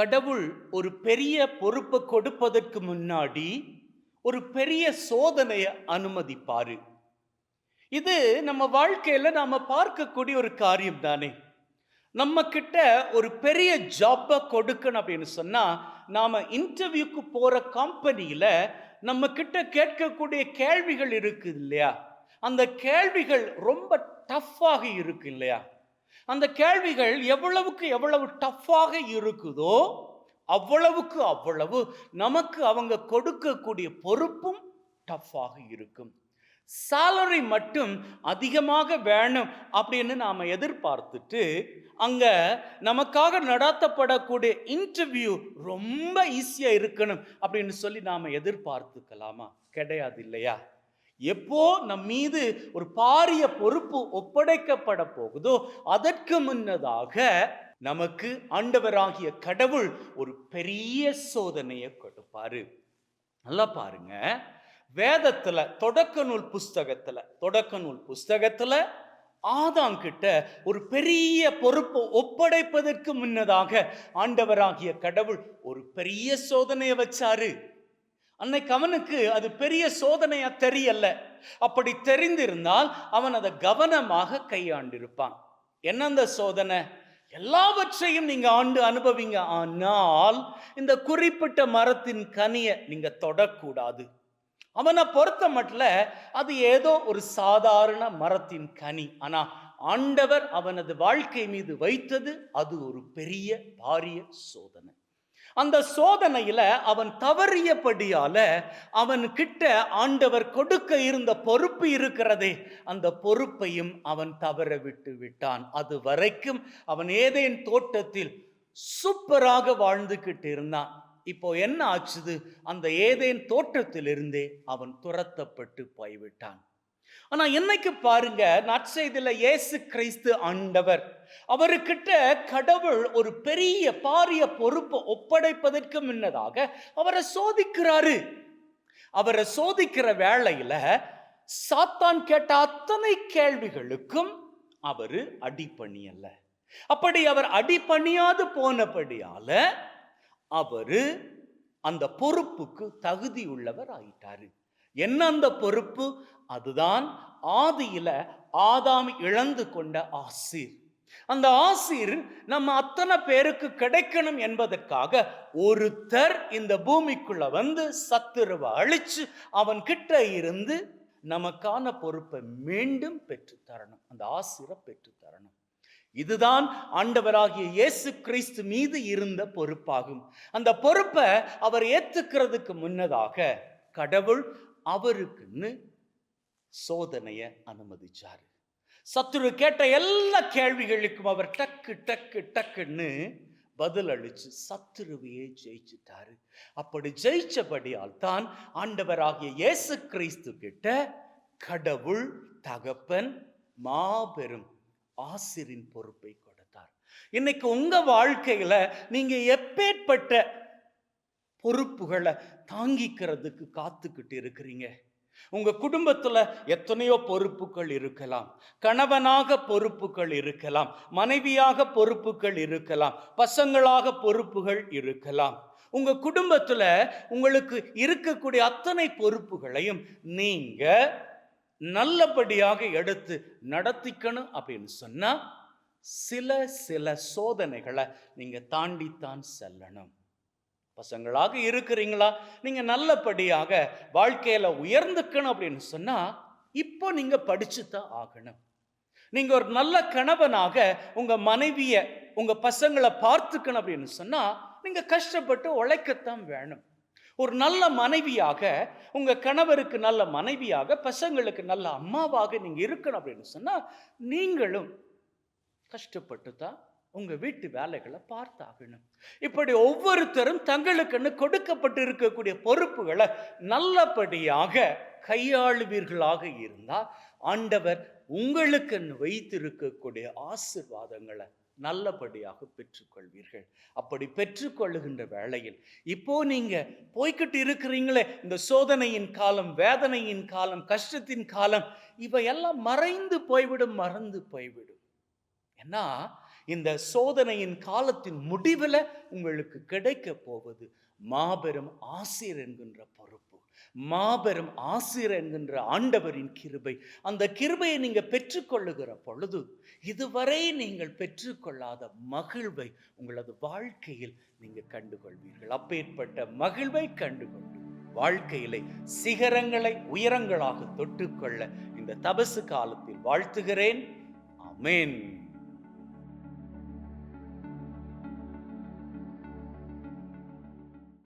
கடவுள் ஒரு பெரிய பொறுப்பை கொடுப்பதற்கு முன்னாடி ஒரு பெரிய சோதனையை அனுமதிப்பாரு. இது நம்ம வாழ்க்கையில நாம பார்க்கக்கூடிய ஒரு காரியம் தானே. நம்ம கிட்ட ஒரு பெரிய ஜாப்பை கொடுக்கணும் அப்படின்னு சொன்னா நாம இன்டர்வியூக்கு போற கம்பெனியில நம்ம கிட்ட கேட்கக்கூடிய கேள்விகள் இருக்குது இல்லையா? அந்த கேள்விகள் ரொம்ப டஃப்பாக இருக்கு இல்லையா? அந்த கேள்விகள் எவ்வளவுக்கு எவ்வளவு டஃப்பாக இருக்குதோ அவ்வளவுக்கு அவ்வளவு நமக்கு அவங்க கொடுக்கக்கூடிய பொறுப்பும் டஃப்பாக இருக்கும். சாலரி மட்டும் அதிகமாக வேணும் அப்படின்னு நாம் எதிர்பார்த்துட்டு அங்கே நமக்காக நடத்தப்படக்கூடிய இன்டர்வியூ ரொம்ப ஈஸியாக இருக்கணும் அப்படின்னு சொல்லி நாம் எதிர்பார்த்துக்கலாமா? கிடையாது இல்லையா? எப்போ நம் மீது ஒரு பாரிய பொறுப்பு ஒப்படைக்கப்பட போகுதோ அதற்கு முன்னதாக நமக்கு ஆண்டவராகிய கடவுள் ஒரு பெரிய சோதனையை கொடுப்பாரு. நல்லா பாருங்க. வேதத்துல தொடக்க நூல் புஸ்தகத்துல தொடக்க நூல் புஸ்தகத்துல ஆதாம் கிட்ட ஒரு பெரிய பொறுப்பை ஒப்படைப்பதற்கு முன்னதாக ஆண்டவராகிய கடவுள் ஒரு பெரிய சோதனையை வச்சாரு. அன்னைக்கு அவனுக்கு அது பெரிய சோதனையா தெரியல. அப்படி தெரிந்திருந்தால் அவன் அதை கவனமாக கையாண்டிருப்பான். என்ன அந்த சோதனை? எல்லாவற்றையும் நீங்க ஆண்டு அனுபவிங்க. ஆனால் இந்த குறிப்பிட்ட மரத்தின் கனியை நீங்க தொடக்கூடாது. அவனை பொறுத்த மட்டும் அது ஏதோ ஒரு சாதாரண மரத்தின் கனி. ஆனா ஆண்டவர் அவனது வாழ்க்கை மீது வைத்தது அது ஒரு பெரிய பாரிய சோதனை. அந்த சோதனையில அவன் தவறியபடியால அவன் கிட்ட ஆண்டவர் கொடுக்க இருந்த பொறுப்பு இருக்கிறதே அந்த பொறுப்பையும் அவன் தவற விட்டு விட்டான். அது வரைக்கும் அவன் ஏதேன் தோட்டத்தில் சூப்பராக வாழ்ந்துகிட்டு இருந்தான். இப்போ என்ன ஆச்சுது? அந்த ஏதேன் தோட்டத்திலிருந்தே அவன் துரத்தப்பட்டு போய்விட்டான். ஆனா என்னைக்கு பாருங்க நற்செய்தியில இயேசு கிறிஸ்து ஆண்டவர். அவருக்கிட்ட கடவுள் ஒரு பெரிய பாரிய பொறுப்பை ஒப்படைப்பதற்கு முன்னதாக அவரை சோதிக்கிறாரு. அவரை சோதிக்கிற வேளையில சாத்தான் கேட்ட அத்தனை கேள்விகளுக்கும் அவரு அடிப்பணியல்ல அப்படி அவர் அடிப்பணியாது போனபடியால அவரு அந்த பொறுப்புக்கு தகுதி உள்ளவர் ஆயிட்டாரு. என்ன அந்த பொறுப்பு? அதுதான் ஆதியில ஆதாம் இழந்து கொண்ட ஆசீர். அந்த ஆசீர் நம்ம அத்தனை பேருக்கு கிடைக்கணும் என்பதற்காக ஒருத்தர் இந்த பூமிக்குள்ள வந்து சத்துருவை அழிச்சு அவன் கிட்ட இருந்து நமக்கான பொறுப்பை மீண்டும் பெற்று தரணும். அந்த ஆசிரை பெற்று தரணும். இதுதான் ஆண்டவராகிய இயேசு கிறிஸ்து மீது இருந்த பொறுப்பாகும். அந்த பொறுப்பை அவர் ஏத்துக்கிறதுக்கு முன்னதாக கடவுள் அவருக்குன்னு சோதனையை அனுமதிச்சாரு. சத்துரு கேட்ட எல்லா கேள்விகளுக்கும் அவர் டக்கு டக்கு டக்குன்னு பதில் அளிச்சு சத்துருவையே ஜெயிச்சிட்டாரு. அப்படி ஜெயிச்சபடியால் தான் ஆண்டவராகிய இயேசு கிறிஸ்து கிட்ட கடவுள் தகப்பன் மாபெரும் ஆசிரின் பொறுப்பை கொடுத்தார். இன்னைக்கு உங்க வாழ்க்கையில நீங்க எப்பேற்பட்ட பொறுப்புகளை தாங்கிக்கிறதுக்கு காத்துக்கிட்டு இருக்கிறீங்க உங்க குடும்பத்துல எத்தனையோ பொறுப்புகள் இருக்கலாம். கணவனாக பொறுப்புகள் இருக்கலாம். மனைவியாக பொறுப்புகள் இருக்கலாம். பசங்களாக பொறுப்புகள் இருக்கலாம். உங்க குடும்பத்துல உங்களுக்கு இருக்கக்கூடிய அத்தனை பொறுப்புகளையும் நீங்க நல்லபடியாக எடுத்து நடத்திக்கணும் அப்படின்னு சொன்னா சில சில சோதனைகளை நீங்க தாண்டித்தான் செல்லணும். பசங்களாக இருக்கிறீங்களா? நீங்கள் நல்லபடியாக வாழ்க்கையில் உயர்ந்துக்கணும் அப்படின்னு சொன்னால் இப்போ நீங்கள் படிச்சு தான் ஆகணும். நீங்கள் ஒரு நல்ல கணவனாக உங்கள் மனைவியை உங்கள் பசங்களை பார்த்துக்கணும் அப்படின்னு சொன்னால் நீங்கள் கஷ்டப்பட்டு உழைக்கத்தான் வேணும். ஒரு நல்ல மனைவியாக உங்கள் கணவருக்கு நல்ல மனைவியாக பசங்களுக்கு நல்ல அம்மாவாக நீங்கள் இருக்கணும் அப்படின்னு சொன்னால் நீங்களும் கஷ்டப்பட்டு தான் உங்க வீட்டு வேலைகளை பார்த்தாகணும். இப்படி ஒவ்வொருத்தரும் தங்களுக்குன்னு கொடுக்கப்பட்டு இருக்கக்கூடிய பொறுப்புகளை நல்லபடியாக கையாளுவீர்களாக இருந்தால் ஆண்டவர் உங்களுக்குன்னு வைத்திருக்கக்கூடிய ஆசிர்வாதங்களை நல்லபடியாக பெற்றுக்கொள்வீர்கள். அப்படி பெற்றுக்கொள்ளுகின்ற வேளையில் இப்போ நீங்க போய்கிட்டு இருக்கிறீங்களே இந்த சோதனையின் காலம் வேதனையின் காலம் கஷ்டத்தின் காலம் இவையெல்லாம் மறைந்து போய்விடும் மறந்து போய்விடும். ஏன்னா இந்த சோதனையின் காலத்தின் முடிவில் உங்களுக்கு கிடைக்க போவது மாபெரும் ஆசிரியர் என்கின்ற பொறுப்பு. மாபெரும் ஆசிரியர் என்கின்ற ஆண்டவரின் கிருபை. அந்த கிருபையை நீங்கள் பெற்றுக்கொள்ளுகிற பொழுது இதுவரை நீங்கள் பெற்றுக்கொள்ளாத மகிழ்வை உங்களது வாழ்க்கையில் நீங்கள் கண்டுகொள்வீர்கள். அப்பேற்பட்ட மகிழ்வை கண்டுகொண்டு வாழ்க்கையிலே சிகரங்களை உயரங்களாக தொட்டுக்கொள்ள இந்த தபசு காலத்தில் வாழ்த்துகிறேன். அமேன்